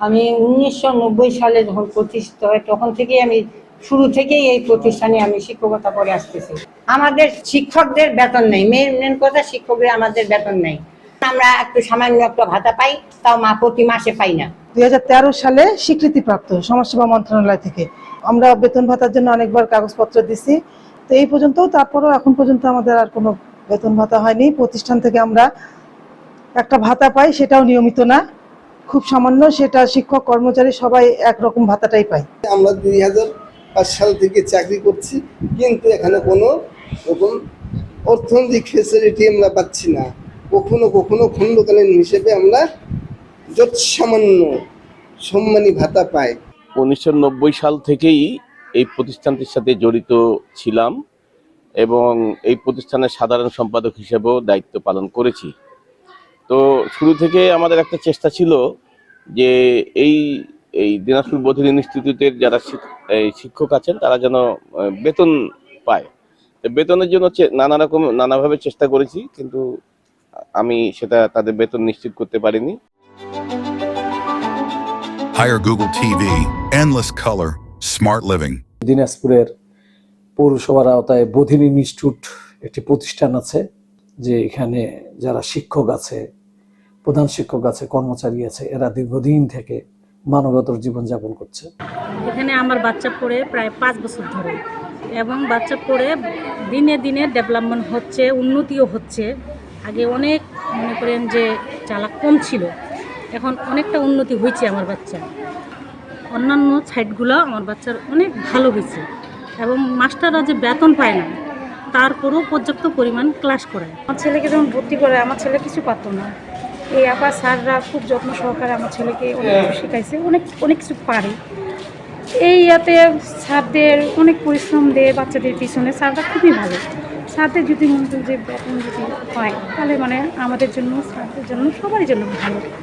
আমি উনিশশো নব্বই সালে যখন প্রতিষ্ঠিত হয়, তখন থেকেই আমি শুরু থেকেই এই প্রতিষ্ঠানে আমি শিক্ষকতা করে আসতেছি। আমাদের শিক্ষকদের বেতন নেই। মেন মেন কথা শিক্ষকদের আমাদের বেতন নেই। আমরা একটু সামান্য একটা ভাতা পাই, তাও মা প্রতি মাসে পাই না। দুই হাজার তেরো সালে স্বীকৃতিপ্রাপ্ত সমাজসেবা মন্ত্রণালয় থেকে। আমরা বেতন ভাতার জন্য অনেকবার কাগজপত্র দিছি। তো এই পর্যন্ত তারপরও এখন পর্যন্ত আমাদের আর কোনো বেতন ভাতা হয়নি। প্রতিষ্ঠান থেকে আমরা একটা ভাতা পাই, সেটাও নিয়মিত না। খুব সামান্য সেটা শিক্ষক কর্মচারী সবাই একরকম ভাতাটাই পায়। আমরা দুই হাজার পাঁচ সাল থেকে চাকরি করছি কিন্তু এখানে কোনো রকম অর্থনৈতিক ফেসিলিটি আমরা পাচ্ছি না। কখনো কখনো খণ্ডকালীন হিসেবে আমরা যত সামান্য সম্মানী ভাতা পাই। উনিশশো নব্বই সাল থেকেই এই প্রতিষ্ঠানটির সাথে জড়িত ছিলাম এবং এই প্রতিষ্ঠানের সাধারণ সম্পাদক হিসেবেও দায়িত্ব পালন করেছি। তো শুরু থেকে আমাদের একটা চেষ্টা ছিল যে এই এই দিনাজপুর বধির ইনস্টিটিউটের যারা এই শিক্ষক আছেন তারা যেন বেতন পায়। তো বেতনের জন্য চে- নানা রকম নানাভাবে চেষ্টা করেছি কিন্তু আমি সেটা তাদের বেতন নিশ্চিত করতে পারিনি। Hire Google TV, endless color, smart living. দিনাজপুরের পৌরসভার আওতায় বধির ইনস্টিটিউট একটি প্রতিষ্ঠান আছে। যে এখানে যারা শিক্ষক আছে, প্রধান শিক্ষক আছে, কর্মচারী আছে, এরা দীর্ঘদিন থেকে মানবতর জীবনযাপন করছে। এখানে আমার বাচ্চা পড়ে প্রায় পাঁচ বছর ধরে এবং বাচ্চা পড়ে দিনে দিনে ডেভেলপমেন্ট হচ্ছে, উন্নতিও হচ্ছে। আগে অনেক মনে করেন যে চালাক কম ছিল, এখন অনেকটা উন্নতি হয়েছে আমার বাচ্চা। অন্যান্য সাইডগুলো আমার বাচ্চার অনেক ভালো হয়েছে এবং মাস্টাররা যে বেতন পায় না তারপরেও পর্যাপ্ত পরিমাণ ক্লাস করায়। আমার ছেলেকে যখন ভর্তি করে আমার ছেলে কিছু পারতো না। এই আপা স্যাররা খুব যত্ন সহকারে আমার ছেলেকে অনেক শেখাইছে, অনেক অনেক কিছু পারে। এই ইয়াতে স্যারদের অনেক পরিশ্রম দেয় বাচ্চাদের পিছনে, স্যাররা খুবই ভালো। স্যারদের যদি মনে করি যে বেতন যদি হয়, তাহলে মানে আমাদের জন্য, স্যারদের জন্য সবার জন্য ভালো।